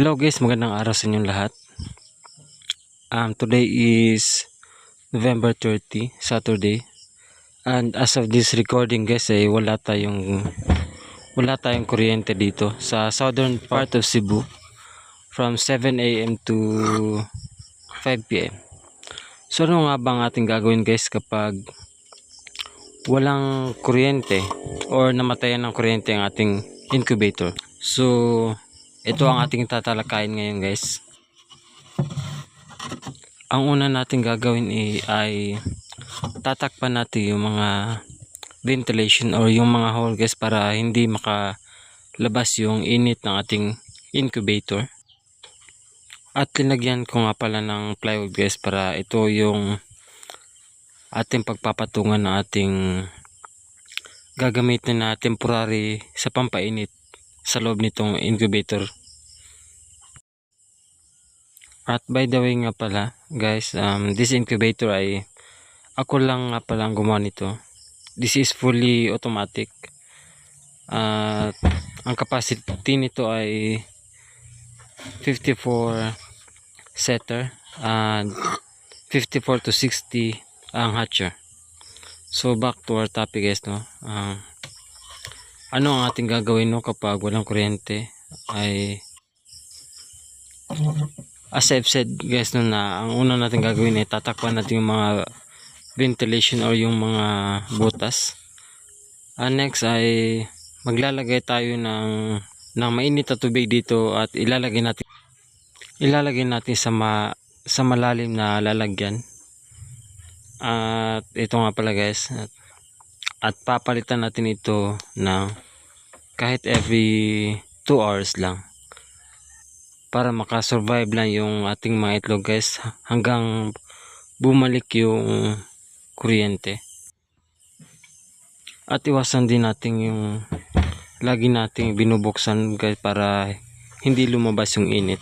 Hello guys, magandang araw sa inyong lahat. Um, today is November 30, Saturday. And as of this recording guys, ay wala tayong wala tayong kuryente dito sa southern part of Cebu from 7 a.m. to 5 p.m. So ano nga ba ating gagawin guys kapag walang kuryente or namatayan ng kuryente ang ating incubator? So ito ang ating tatalakayin ngayon guys. Ang una natin gagawin ay tatakpan natin yung mga ventilation or yung mga hole guys para hindi makalabas yung init ng ating incubator. At linagyan ko nga pala ng plywood guys para ito yung ating pagpapatungan ng ating gagamitin na temporary sa pampainit sa loob nitong incubator. At by the way nga pala, guys, um, this incubator ay ako lang nga pala ang gumawa nito. This is fully automatic. At ang capacity nito ay 54 setter and 54 to 60 ang hatcher. So back to our topic guys no. Um, ano ang ating gagawin no kapag walang kuryente? Ay as I've said guys no na ang una natin gagawin ay tatakpan natin yung mga ventilation or yung mga butas. And next ay maglalagay tayo ng ng mainit na tubig dito at ilalagay natin ilalagay natin sa ma, sa malalim na lalagyan. At ito nga pala guys at at papalitan natin ito ng kahit every 2 hours lang para makasurvive lang yung ating mga itlog guys hanggang bumalik yung kuryente. At iwasan din natin yung lagi nating binubuksan guys para hindi lumabas yung init